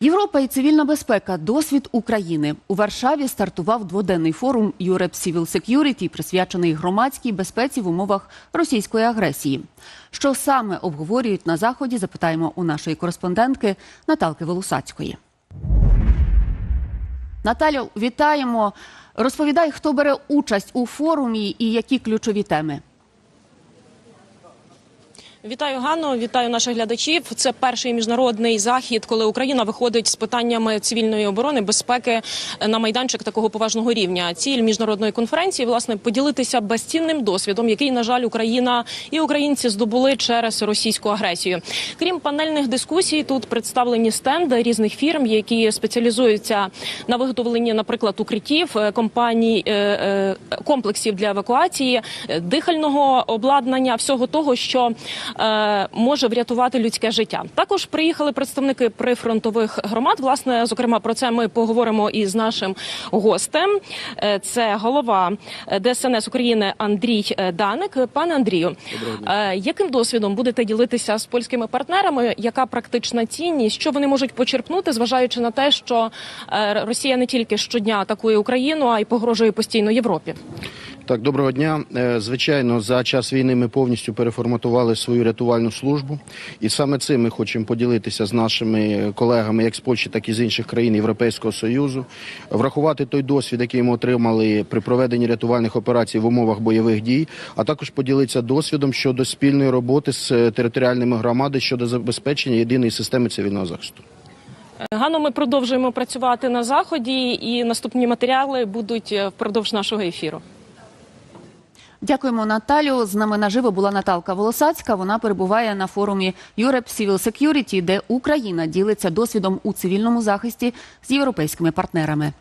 Європа і цивільна безпека. Досвід України у Варшаві стартував дводенний форум Europe Civil Security, присвячений громадській безпеці в умовах російської агресії. Що саме обговорюють на заході? Запитаємо у нашої кореспондентки Наталки Волосацької. Наталю, вітаємо. Розповідай, хто бере участь у форумі і які ключові теми. Вітаю Ганно, вітаю наших глядачів. Це перший міжнародний захід, коли Україна виходить з питаннями цивільної оборони, безпеки на майданчик такого поважного рівня. Ціль міжнародної конференції власне поділитися безцінним досвідом, який на жаль Україна і українці здобули через російську агресію. Крім панельних дискусій, тут представлені стенди різних фірм, які спеціалізуються на виготовленні, наприклад, укриттів, е, компаній е, е, комплексів для евакуації, дихального обладнання, всього того, що може врятувати людське життя. Також приїхали представники прифронтових громад. Власне, зокрема, про це ми поговоримо із нашим гостем. Е, Це голова е, ДСНС України Андрій е, Даник. Пане Андрію, е, яким досвідом будете ділитися з польськими партнерами? Яка практична цінність? Що вони можуть почерпнути, зважаючи на те, що е, Росія не тільки щодня атакує Україну, а й погрожує постійно Європі? Так, доброго дня. Е, Звичайно, за час війни ми повністю переформатували свою рятувальну службу, і саме цим ми хочемо поділитися з нашими колегами, як з Польщі, так і з інших країн Європейського союзу, врахувати той досвід, який ми отримали при проведенні рятувальних операцій в умовах бойових дій, а також поділитися досвідом щодо спільної роботи з е, територіальними громадами щодо забезпечення єдиної системи цивільного захисту. Ганно, ми продовжуємо працювати на заході, і наступні матеріали будуть е, впродовж нашого ефіру. Дякуємо, Наталю. З нами наживо була Наталка Волосацька. Вона перебуває на форумі Europe Civil Security, де Україна ділиться досвідом у цивільному захисті з європейськими партнерами.